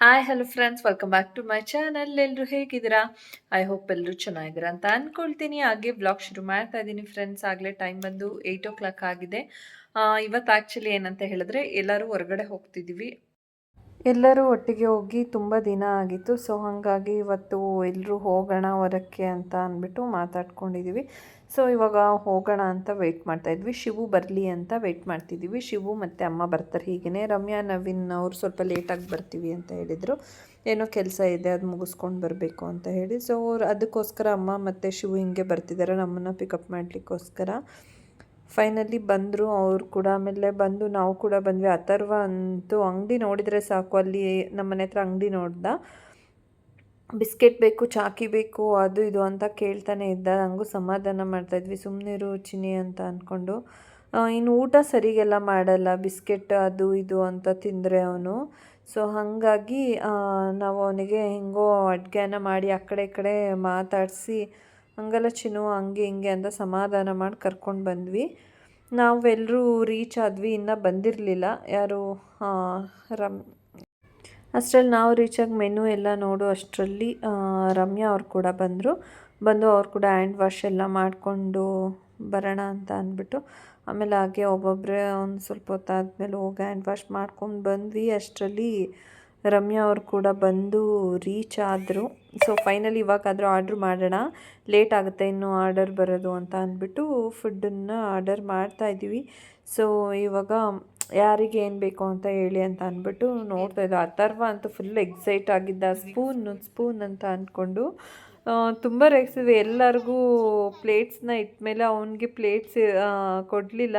Hi hello friends welcome back to my channel ಎಲ್ಲರೂ ಹೇಗಿದ್ದೀರಾ? I hope ಎಲ್ಲರೂ ಚೆನ್ನಾಗಿದ್ದೀರಾ ಅಂತ ಅಂದ್ಕೊಳ್ತೀನಿ ಹಾಗೆ ಬ್ಲಾಗ್ ಶುರು ಮಾಡ್ತಾ ಇದ್ದೀನಿ ಫ್ರೆಂಡ್ಸ್ ಆಗಲೇ ಟೈಮ್ ಬಂದು ಏಯ್ಟ್ ಓ ಕ್ಲಾಕ್ ಆಗಿದೆ ಇವತ್ತು ಆ್ಯಕ್ಚುಲಿ ಏನಂತ ಹೇಳಿದ್ರೆ ಎಲ್ಲರೂ ಹೊರಗಡೆ ಹೋಗ್ತಿದ್ದೀವಿ. ಎಲ್ಲರೂ ಒಟ್ಟಿಗೆ ಹೋಗಿ ತುಂಬ ದಿನ ಆಗಿತ್ತು. ಸೊ ಹಾಗಾಗಿ ಇವತ್ತು ಎಲ್ಲರೂ ಹೋಗೋಣ ಹೊರಕ್ಕೆ ಅಂತ ಅಂದ್ಬಿಟ್ಟು ಮಾತಾಡ್ಕೊಂಡಿದ್ದೀವಿ ಸೊ ಇವಾಗ ಹೋಗೋಣ ಅಂತ ವೆಯ್ಟ್ ಮಾಡ್ತಾ ಇದ್ವಿ. ಶಿವು ಬರಲಿ ಅಂತ ವೆಯ್ಟ್ ಮಾಡ್ತಿದ್ದೀವಿ ಶಿವು ಮತ್ತು ಅಮ್ಮ ಬರ್ತಾರೆ ಹೀಗೇ ರಮ್ಯಾ, ನವೀನ್ ಅವ್ರು ಸ್ವಲ್ಪ ಲೇಟಾಗಿ ಬರ್ತೀವಿ ಅಂತ ಹೇಳಿದರು. ಏನೋ ಕೆಲಸ ಇದೆ, ಅದು ಮುಗಿಸ್ಕೊಂಡು ಬರಬೇಕು ಅಂತ ಹೇಳಿ. ಸೊ ಅದಕ್ಕೋಸ್ಕರ ಅಮ್ಮ ಮತ್ತು ಶಿವು ಹಿಂಗೆ ಬರ್ತಿದ್ದಾರೆ ನಮ್ಮನ್ನು ಪಿಕಪ್ ಮಾಡಲಿಕ್ಕೋಸ್ಕರ. ಫೈನಲಿ ಬಂದರು ಅವರು ಕೂಡ. ಆಮೇಲೆ ಬಂದು ನಾವು ಕೂಡ ಬಂದ್ವಿ. ಅಥರ್ವ ಅಂತೂ ಅಂಗಡಿ ನೋಡಿದರೆ ಸಾಕು. ಅಲ್ಲಿ ನಮ್ಮ ಮನೆ ಹತ್ರ ಅಂಗಡಿ ನೋಡ್ದ. ಬಿಸ್ಕೆಟ್ ಬೇಕು, ಚಾಕಿ ಬೇಕು, ಅದು ಇದು ಅಂತ ಕೇಳ್ತಾನೆ ಇದ್ದ. ನನಗೂ ಸಮಾಧಾನ ಮಾಡ್ತಾಯಿದ್ವಿ ಸುಮ್ಮನೆ ರುಚಿನಿ ಅಂತ ಅಂದ್ಕೊಂಡು ಇನ್ನು ಊಟ ಸರಿಗೆಲ್ಲ ಮಾಡಲ್ಲ. ಬಿಸ್ಕೆಟ್ ಅದು ಇದು ಅಂತ ತಿಂದರೆ ಅವನು. ಸೊ, ಹಾಗಾಗಿ ನಾವು ಅವನಿಗೆ ಹೆಂಗೋ ಅಡುಗೆನ ಮಾಡಿ ಆ ಕಡೆ ಕಡೆ ಮಾತಾಡಿಸಿ ಹಂಗೆಲ್ಲ ಚಿನ್ನು ಹಂಗೆ ಹಿಂಗೆ ಅಂತ ಸಮಾಧಾನ ಮಾಡಿ ಕರ್ಕೊಂಡು ಬಂದ್ವಿ. ನಾವೆಲ್ಲರೂ ರೀಚ್ ಆದ್ವಿ, ಇನ್ನೂ ಬಂದಿರಲಿಲ್ಲ. ಯಾರು ರಮ್, ಅಷ್ಟರಲ್ಲಿ ನಾವು ರೀಚಾಗಿ ಮೆನು ಎಲ್ಲ ನೋಡು, ಅಷ್ಟರಲ್ಲಿ ರಮ್ಯಾ ಅವ್ರು ಕೂಡ ಬಂದರು. ಬಂದು ಅವ್ರು ಕೂಡ ಹ್ಯಾಂಡ್ ವಾಶ್ ಎಲ್ಲ ಮಾಡಿಕೊಂಡು ಬರೋಣ ಅಂತ ಅಂದ್ಬಿಟ್ಟು, ಆಮೇಲೆ ಹಾಗೆ ಒಬ್ಬೊಬ್ಬರೇ ಒಂದು ಸ್ವಲ್ಪ ಹೊತ್ತಾದ್ಮೇಲೆ ಹೋಗಿ ಹ್ಯಾಂಡ್ ವಾಶ್ ಮಾಡ್ಕೊಂಡು ಬಂದ್ವಿ. ಅಷ್ಟರಲ್ಲಿ ರಮ್ಯಾ ಅವ್ರು ಕೂಡ ಬಂದು ರೀಚ್ ಆದರು. ಸೊ ಫೈನಲಿ ಇವಾಗಾದರೂ ಆರ್ಡ್ರ್ ಮಾಡೋಣ. ಲೇಟ್ ಆಗುತ್ತೆ, ಇನ್ನೂ ಆರ್ಡರ್ ಬರೋದು ಅಂತ ಅಂದ್ಬಿಟ್ಟು ಫುಡ್ಡನ್ನು ಆರ್ಡರ್ ಮಾಡ್ತಾ ಇದ್ದೀವಿ. ಸೊ ಇವಾಗ ಯಾರಿಗೆ ಏನು ಬೇಕು ಅಂತ ಹೇಳಿ ಅಂತ ಅಂದ್ಬಿಟ್ಟು ನೋಡ್ತಾ ಇದ್ದೆ ಅಥರ್ವ ಅಂತ ಫುಲ್ ಎಕ್ಸೈಟ್ ಆಗಿದ್ದ ಸ್ಪೂನ್ ಸ್ಪೂನ್ ಅಂತ ಅಂದ್ಕೊಂಡು ತುಂಬ ರೆಕ್ಸಿದ್ವಿ ಎಲ್ಲರಿಗೂ ಪ್ಲೇಟ್ಸ್ನ ಇಟ್ಮೇಲೆ ಅವನಿಗೆ ಪ್ಲೇಟ್ಸ್ ಕೊಡಲಿಲ್ಲ.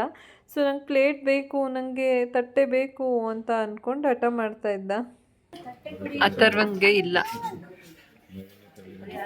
ಸೊ ನಂಗೆ ಪ್ಲೇಟ್ ಬೇಕು ನನಗೆ ತಟ್ಟೆ ಬೇಕು ಅಂತ ಅಂದ್ಕೊಂಡು ಹಠ ಮಾಡ್ತಾ ಇದ್ದ. ಅಥರ್ವಂಗೆ ಇಲ್ಲ.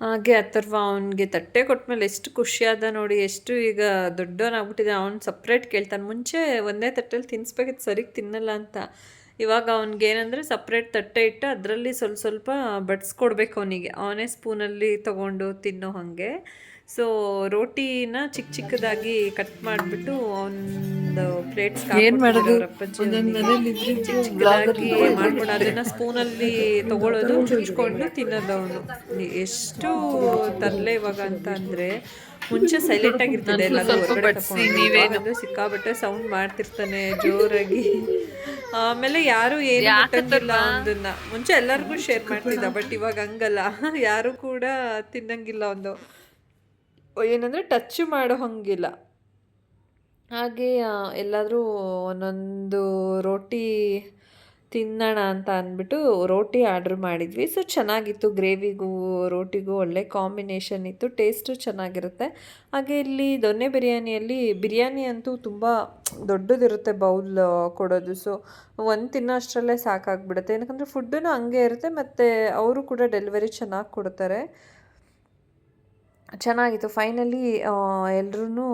ಹಾಗೆ ಅಥರ್ವ ಅವನಿಗೆ ತಟ್ಟೆ ಕೊಟ್ಮೇಲೆ ಎಷ್ಟು ಖುಷಿಯಾದ ನೋಡಿ, ಎಷ್ಟು ಈಗ ದೊಡ್ಡವನಾಗ್ಬಿಟ್ಟಿದೆ. ಅವ್ನು ಸಪ್ರೇಟ್ ಕೇಳ್ತಾನೆ, ಮುಂಚೆ ಒಂದೇ ತಟ್ಟೆಲಿ ತಿನ್ನಿಸ್ಬೇಕಿತ್ತು ಸರಿಗೆ ತಿನ್ನಲ್ಲ ಅಂತ. ಇವಾಗ ಅವ್ನಿಗೆ ಏನಂದರೆ ಸಪ್ರೇಟ್ ತಟ್ಟೆ ಇಟ್ಟು ಅದರಲ್ಲಿ ಸ್ವಲ್ಪ ಸ್ವಲ್ಪ ಬಡಿಸ್ಕೊಡ್ಬೇಕು ಅವನಿಗೆ. ಅವನೇ ಸ್ಪೂನಲ್ಲಿ ತೊಗೊಂಡು ತಿನ್ನೋ ಹಾಗೆ. ಸೊ ರೋಟಿನ ಚಿಕ್ಕ ಚಿಕ್ಕದಾಗಿ ಕಟ್ ಮಾಡಿಬಿಟ್ಟು ಒಂದು ಪ್ಲೇಟ್ಸ್ ಏನ್ ಮಾಡೋದು? ಚಿಕ್ಕದಾಗಿ ಮಾಡ್ಕೊಂಡು ಅದನ್ನ ಸ್ಪೂನಲ್ಲಿ ತಗೊಳ್ಳೋದು ಚುಚ್ಕೊಂಡು ತಿನ್ನೋದು ಅವನು. ಎಷ್ಟು ತರಲೆ ಇವಾಗ ಅಂತ ಅಂದ್ರೆ ಮುಂಚೆ ಸೈಲೆಂಟ್ ಆಗಿರ್ತದೆ ಎಲ್ಲ ಹೊರಗಡೆ ಸಿಕ್ಕಾಬಟ್ಟೆ ಸೌಂಡ್ ಮಾಡ್ತಿರ್ತಾನೆ ಜೋರಾಗಿ. ಆಮೇಲೆ ಯಾರು ಏನು ಮುಟ್ಟಂಗಿಲ್ಲ ಒಂದನ್ನ. ಮುಂಚೆ ಎಲ್ಲರಿಗೂ ಶೇರ್ ಮಾಡ್ತಿದ್ದ ಬಟ್ ಇವಾಗ ಹಂಗಲ್ಲ. ಯಾರು ಕೂಡ ತಿನ್ನಂಗಿಲ್ಲ ಒಂದು. ಏನಂದ್ರೆ ಟಚ್ ಮಾಡೋ ಹಂಗಿಲ್ಲ. ಹಾಗೆ ಎಲ್ಲಾದರೂ ಒಂದೊಂದು ರೋಟಿ ತಿನ್ನೋಣ ಅಂತ ಅಂದ್ಬಿಟ್ಟು ರೋಟಿ ಆರ್ಡ್ರ್ ಮಾಡಿದ್ವಿ. ಸೊ ಚೆನ್ನಾಗಿತ್ತು. ಗ್ರೇವಿಗೂ, ರೋಟಿಗೂ ಒಳ್ಳೆ ಕಾಂಬಿನೇಷನ್ ಇತ್ತು. ಟೇಸ್ಟು ಚೆನ್ನಾಗಿರುತ್ತೆ. ಹಾಗೆ ಇಲ್ಲಿ ದೊನ್ನೆ ಬಿರಿಯಾನಿಯಲ್ಲಿ, ಬಿರಿಯಾನಿ ಅಂತೂ ತುಂಬ ದೊಡ್ಡದಿರುತ್ತೆ ಬೌಲ್ ಕೊಡೋದು. ಸೊ ಒಂದು ತಿನ್ನೋ ಅಷ್ಟರಲ್ಲೇ ಸಾಕಾಗ್ಬಿಡುತ್ತೆ. ಏನಕ್ಕಂದರೆ ಫುಡ್ಡೂ ಹಂಗೆ ಇರುತ್ತೆ, ಮತ್ತು ಅವರು ಕೂಡ ಡೆಲಿವರಿ ಚೆನ್ನಾಗಿ ಕೊಡ್ತಾರೆ. ಚೆನ್ನಾಗಿತ್ತು. ಫೈನಲಿ ಎಲ್ಲರೂ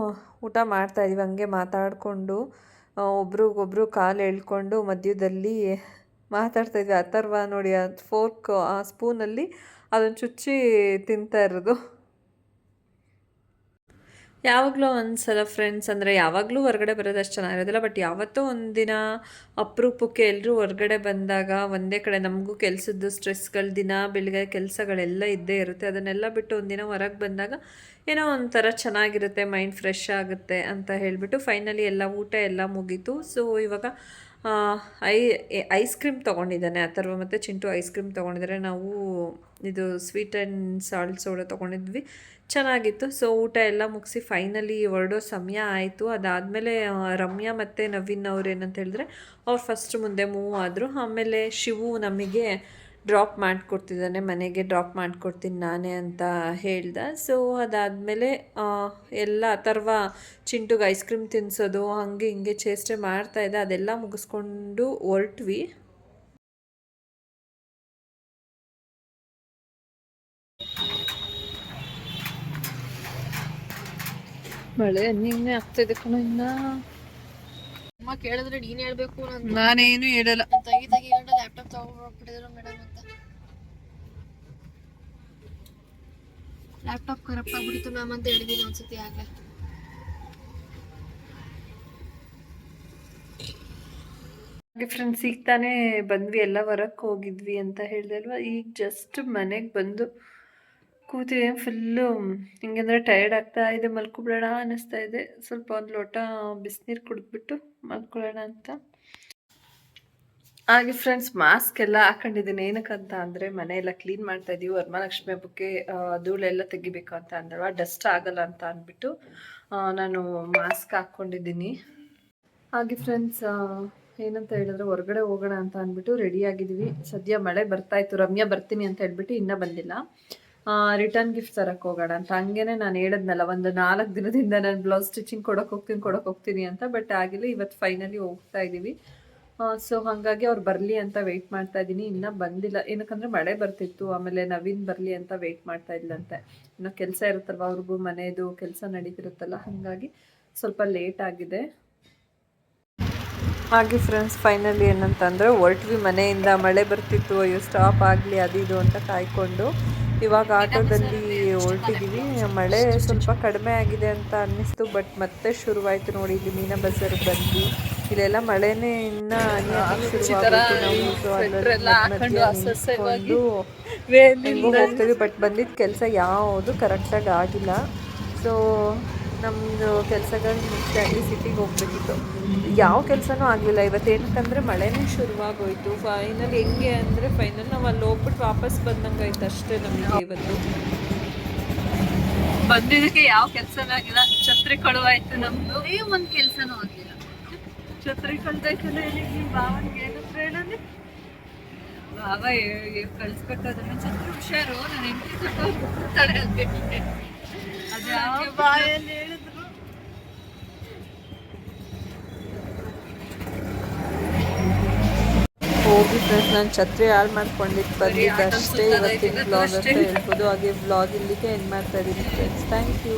ಊಟ ಮಾಡ್ತಾ ಇದೀವಿ. ಹಂಗೆ ಮಾತಾಡಿಕೊಂಡು ಒಬ್ರಿಗೊಬ್ರು ಕಾಲು ಎಳ್ಕೊಂಡು ಮಧ್ಯದಲ್ಲಿ ಮಾತಾಡ್ತಾ ಇದ್ವಿ. ಅಥರ್ವ ನೋಡಿ ಅದು ಫೋರ್ಕ್ ಆ ಸ್ಪೂನಲ್ಲಿ ಅದನ್ನು ಚುಚ್ಚಿ ತಿಂತಾ ಇರೋದು. ಯಾವಾಗಲೂ ಒಂದ್ಸಲ ಫ್ರೆಂಡ್ಸ್ ಅಂದರೆ ಯಾವಾಗಲೂ ಹೊರಗಡೆ ಬರೋದು ಅಷ್ಟು ಚೆನ್ನಾಗಿರೋದಿಲ್ಲ ಬಟ್ ಯಾವತ್ತೋ ಒಂದಿನ ಅಪರೂಪಕ್ಕೆ ಎಲ್ಲರೂ ಹೊರಗಡೆ ಬಂದಾಗ ಒಂದೇ ಕಡೆ ನಮಗೂ ಕೆಲಸದ್ದು ಸ್ಟ್ರೆಸ್ಗಳು ದಿನ ಬೆಳಗ್ಗೆ ಕೆಲಸಗಳೆಲ್ಲ ಇದ್ದೇ ಇರುತ್ತೆ. ಅದನ್ನೆಲ್ಲ ಬಿಟ್ಟು ಒಂದಿನ ಹೊರಗೆ ಬಂದಾಗ ಏನೋ ಒಂಥರ ಚೆನ್ನಾಗಿರುತ್ತೆ ಮೈಂಡ್ ಫ್ರೆಶ್ ಆಗುತ್ತೆ ಅಂತ ಹೇಳಿಬಿಟ್ಟು ಫೈನಲಿ ಎಲ್ಲ ಊಟ ಎಲ್ಲ ಮುಗೀತು. ಸೊ ಇವಾಗ ಐ ಐಸ್ ಕ್ರೀಮ್ ತೊಗೊಂಡಿದ್ದಾನೆ ಅಥರ್ವ ಮತ್ತು ಚಿಂಟು ಐಸ್ ಕ್ರೀಮ್ ತೊಗೊಂಡಿದ್ದಾರೆ. ನಾವು ಇದು ಸ್ವೀಟ್ ಆ್ಯಂಡ್ ಸಾಲ್ಟ್ ಸೋಡಾ ತೊಗೊಂಡಿದ್ವಿ. ಚೆನ್ನಾಗಿತ್ತು. ಸೊ ಊಟ ಎಲ್ಲ ಮುಗಿಸಿ ಫೈನಲಿ ಹೊರಡೋ ಸಮಯ ಆಯಿತು. ಅದಾದಮೇಲೆ ರಮ್ಯಾ ಮತ್ತು ನವೀನ್ ಅವ್ರು ಏನಂತ ಹೇಳಿದ್ರೆ, ಅವ್ರು ಫಸ್ಟ್ ಮುಂದೆ ಮೂವ್ ಆದರು. ಆಮೇಲೆ ಶಿವು ನಮಗೆ ಡ್ರಾಪ್ ಮಾಡಿಕೊಡ್ತಿದ್ದಾನೆ ಮನೆಗೆ ಡ್ರಾಪ್ ಮಾಡಿಕೊಡ್ತೀನಿ ನಾನೇ ಅಂತ ಹೇಳ್ದ. ಸೊ ಅದಾದಮೇಲೆ ಎಲ್ಲ ಅಥರ್ವ ಚಿಂಟುಗೆ ಐಸ್ ಕ್ರೀಮ್ ತಿನ್ನಿಸೋದು ಹಂಗೆ ಹಿಂಗೆ ಚೇಷ್ಟೆ ಮಾಡ್ತಾ ಇದ್ದೆ. ಅದೆಲ್ಲ ಮುಗಿಸ್ಕೊಂಡು ಹೊರಟ್ವಿ. ಮಳೆ ನಿನ್ನೆ ಆಗ್ತಿದೆ ಕಣ ಇನ್ನ. ಅಮ್ಮ ಕೇಳಿದ್ರೆ ನೀನ್ ಹೇಳ್ಬೇಕು ನಾನು ನಾನೇನು ಹೇಳಲ್ಲ. ತಂಗಿ ತಗಿ ಲ್ಯಾಪ್ಟಾಪ್ ತಗೊಂಡ್ಬಿಟ್ಟಿದ್ರು ಮೇಡಮ್ ಅಂತ ಲ್ಯಾಪ್ಟಾಪ್ ಕರಪ್ಟ್ ಆಗ್ಬಿಟ್ಟಿತ್ತು ಮ್ಯಾಮ್ ಅಂತ ಹೇಳಿದೀನಿ ಒಂದ್ಸತಿ ಆಗಲೇ. ಹಾಗೆ ಫ್ರೆಂಡ್ಸ್ ಈಗ ತಾನೇ ಬಂದ್ವಿ, ಎಲ್ಲ ಹೊರಕ್ಕೆ ಹೋಗಿದ್ವಿ ಅಂತ ಹೇಳಿದೆ ಈಗ ಜಸ್ಟ್ ಮನೆಗೆ ಬಂದು ಕೂತಿದೆ ಫುಲ್ಲು ಹಿಂಗಂದ್ರೆ ಟಯರ್ಡ್ ಆಗ್ತಾ ಇದೆ, ಮಲ್ಕೊಬಿಡೋಣ ಅನ್ನಿಸ್ತಾ ಇದೆ. ಸ್ವಲ್ಪ ಒಂದು ಲೋಟ ಬಿಸಿನೀರು ಕುಡಿದ್ಬಿಟ್ಟು ಮಲ್ಕೊಳ್ಳೋಣ ಅಂತ. ಹಾಗೆ ಫ್ರೆಂಡ್ಸ್ ಮಾಸ್ಕ್ ಎಲ್ಲ ಹಾಕೊಂಡಿದ್ದೀನಿ. ಏನಕ್ಕಂತ ಅಂದರೆ ಮನೆ ಎಲ್ಲ ಕ್ಲೀನ್ ಮಾಡ್ತಾ ಇದೀವಿ. ವರಮಹಾಲಕ್ಷ್ಮಿ ಹಬ್ಬಕ್ಕೆ ಧೂಳೆಲ್ಲ ತೆಗಿಬೇಕು ಅಂತ ಅಂದಲ್ವಾ ಡಸ್ಟ್ ಆಗಲ್ಲ ಅಂತ ಅಂದ್ಬಿಟ್ಟು ನಾನು ಮಾಸ್ಕ್ ಹಾಕ್ಕೊಂಡಿದ್ದೀನಿ ಹಾಗೆ ಫ್ರೆಂಡ್ಸ್ ಏನಂತ ಹೇಳಿದ್ರೆ ಹೊರಗಡೆ ಹೋಗೋಣ ಅಂತ ಅಂದ್ಬಿಟ್ಟು ರೆಡಿ ಆಗಿದ್ದೀವಿ. ಸದ್ಯ ಮಳೆ ಬರ್ತಾ ಇತ್ತು. ರಮ್ಯಾ ಬರ್ತೀನಿ ಅಂತ ಹೇಳ್ಬಿಟ್ಟು ಇನ್ನೂ ಬಂದಿಲ್ಲ. ರಿಟರ್ನ್ ಗಿಫ್ಟ್ ತರಕ್ಕೆ ಹೋಗೋಣ ಅಂತ. ಹಂಗೇನೆ ನಾನು ಹೇಳಿದ್ನಲ್ಲ, ಒಂದು ನಾಲ್ಕು ದಿನದಿಂದ ನಾನು ಬ್ಲೌಸ್ ಸ್ಟಿಚಿಂಗ್ ಕೊಡೋಕೆ ಹೋಗ್ತೀನಿ ಕೊಡೋಕೆ ಹೋಗ್ತೀನಿ ಅಂತ. ಬಟ್ ಆಗಿಲ್ಲ, ಇವತ್ತು ಫೈನಲಿ ಹೋಗ್ತಾ ಇದ್ದೀವಿ ಸೊ ಹಾಗಾಗಿ ಅವ್ರು ಬರಲಿ ಅಂತ ವೆಯ್ಟ್ ಮಾಡ್ತಾ ಇದ್ದೀನಿ. ಇನ್ನೂ ಬಂದಿಲ್ಲ. ಏನಕ್ಕಂದ್ರೆ ಮಳೆ ಬರ್ತಿತ್ತು. ಆಮೇಲೆ ನವೀನ್ ಬರಲಿ ಅಂತ ವೆಯ್ಟ್ ಮಾಡ್ತಾ ಇದ್ಲಂತೆ. ಇನ್ನು ಕೆಲಸ ಇರುತ್ತಲ್ವ ಅವ್ರಿಗೂ ಮನೆಯದು ಕೆಲಸ ನಡೀತಿರುತ್ತಲ್ಲ. ಹಾಗಾಗಿ ಸ್ವಲ್ಪ ಲೇಟ್ ಆಗಿದೆ. ಹಾಗೆ ಫ್ರೆಂಡ್ಸ್ ಫೈನಲಿ ಏನಂತಂದರೆ ಹೊರಟ್ವಿ ಮನೆಯಿಂದ. ಮಳೆ ಬರ್ತಿತ್ತು. ಅಯ್ಯೋ ಸ್ಟಾಪ್ ಆಗಲಿ, ಅದು ಇದು ಅಂತ ಕಾಯ್ಕೊಂಡು. ಇವಾಗ ಆಟೋದಲ್ಲಿ ಹೊರಟಿದ್ದೀವಿ ಮಳೆ ಸ್ವಲ್ಪ ಕಡಿಮೆ ಆಗಿದೆ ಅಂತ ಅನ್ನಿಸ್ತು ಬಟ್ ಮತ್ತೆ ಶುರುವಾಯಿತು ನೋಡಿ. ಇಲ್ಲಿ ಮೀನಾ ಬಜಾರ್ ಬಂದ್ವಿ. ಇಲ್ಲೆಲ್ಲ ಮಳೆನೇ ಇನ್ನ ಹೋಗ್ತೀವಿ ಬಟ್ ಬಂದಿದ್ದ ಕೆಲಸ ಯಾವುದು ಕರೆಕ್ಟಾಗಿ ಆಗಿಲ್ಲ. ಸೊ ನಮ್ಮದು ಕೆಲಸಗಳು ಮುಖ್ಯವಾಗಿ ಸಿಟಿಗೆ ಹೋಗ್ಬೇಕಿತ್ತು. ಯಾವ ಕೆಲಸನೂ ಆಗಲಿಲ್ಲ. ಇವತ್ತು ಏನಕ್ಕಂದರೆ ಮಳೆನೇ ಶುರುವಾಗೋಯ್ತು. ಫೈನಲ್ ಹೆಂಗೆ ಅಂದರೆ ಫೈನಲ್ ನಾವು ಅಲ್ಲಿ ಹೋಗ್ಬಿಟ್ಟು ವಾಪಸ್ ಬಂದಂಗೆ ಆಯ್ತು ಅಷ್ಟೇ ನಮಗೆ ಇವತ್ತು. ಬಂದಿದ್ದಕ್ಕೆ ಯಾವ ಕೆಲಸನೂ ಆಗಿಲ್ಲ. ಛತ್ರಿ ಕೊಡುವಾಯ್ತು ನಮ್ಮದು ಏ ಒಂದ್ ಕೆಲಸನೂ ಆಗ್ಲಿಲ್ಲ. ಛತ್ರಿ ಕಳ್ದೈತಲ್ಲ ಇಲ್ಲಿ ಭಾವನ್ಗೆ ಏನಂದ್ರೆ ಹೇಳೋದು? ಭಾವ ಕಳಿಸ್ಬೇಕು ಅದನ್ನ ಛತ್ರಿ ಹುಷಾರು ನಾನು ಹೆಂಡತಿ ತಡೆ ಅನ್ಬೇಕು ಅದು ಯಾವ ಬಾಯಲ್ಲಿ ಹೇಳಿದ್ರು? ಹೋಗಿ ಫ್ರೆಂಡ್ಸ್ ನಾನು ಛತ್ರಿ ಹಾಳು ಮಾಡ್ಕೊಂಡಿದ್ದು ಬಂದಿದ್ದು ಅಷ್ಟೇ ಇವತ್ತಿನ ಬ್ಲಾಗ್ ಅಷ್ಟೇ. ಹೇಳ್ಬೋದು. ಹಾಗೆ ಬ್ಲಾಗ್ ಇಲ್ಲಿಗೆ ಎಂಡ್ ಮಾಡ್ತಾ ಇದ್ದೀನಿ ಫ್ರೆಂಡ್ಸ್ ಥ್ಯಾಂಕ್ ಯು